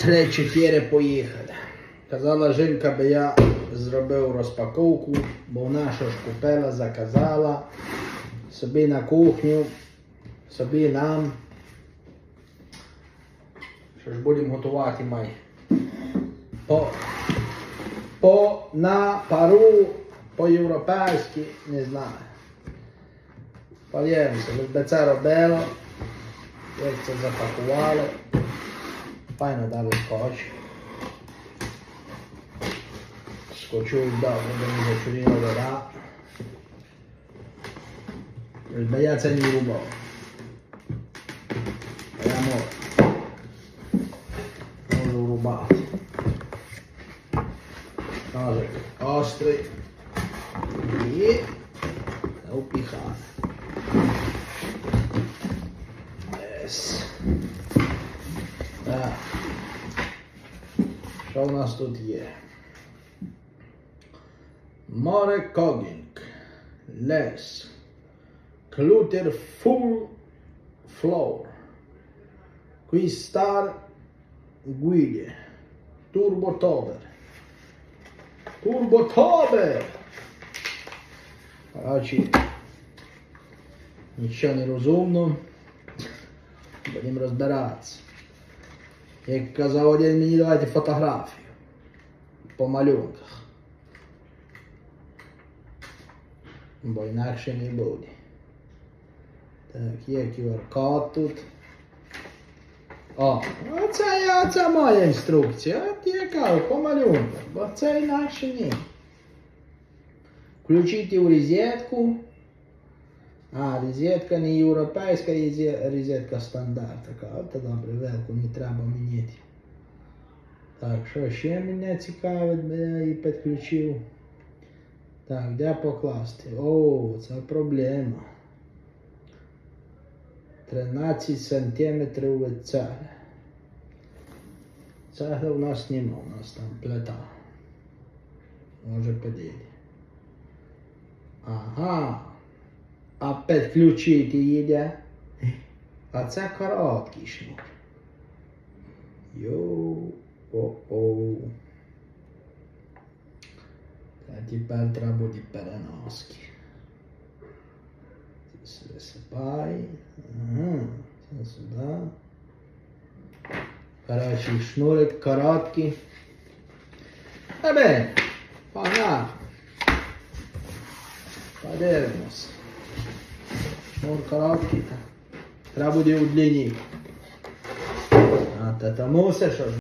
Три-чотири поїхали. Казала жінка, би я зробив розпаковку, бо вона що ж купила, заказала собі на кухню, собі нам. Що ж будемо готувати май. По, по на пару, по-європейськи, не знаю. Подивимося, би це робило, як це запакувало. fajna dalje koč. Skočil dobro, da mi začunilo voda. Il pagliaccio di rubo. Vediamo. Non l'ho rubato. Cose ostre. E ho piccato. Yes. Так. Що у нас тут є? Море Когінг. Лес. Клутер Full Floor. Quistar Guide. Turbo Tober. Turbo Tober! Короче, нічого не розумно. Будемо розбиратися. Як казав один мені давайте фотографію по малюнках. Бо інакше не буде. Так, є QR-код тут. О, оце, оце моя інструкція. От я кажу, по малюнках, бо це інакше ні. Включити у розетку. А, розетка не європейська, розетка стандарт. Така, от добре, велку не треба міняти. Так, що ще мене цікавить, я її підключив. Так, де покласти? О, це проблема. 13 сантиметрів від цегли. Цегли у нас нема, у нас там плита. Може подійти. Ага. А підключити їде. А це короткий шнур. Йоу. О-оу. Та тепер треба буде переноски. Висипай. Ага. Це сюди. Коротше, шнурик короткий. Тебе, погнали. Подивимось. Шнур короткий. Треба буде удлінити. А та тому все, що ж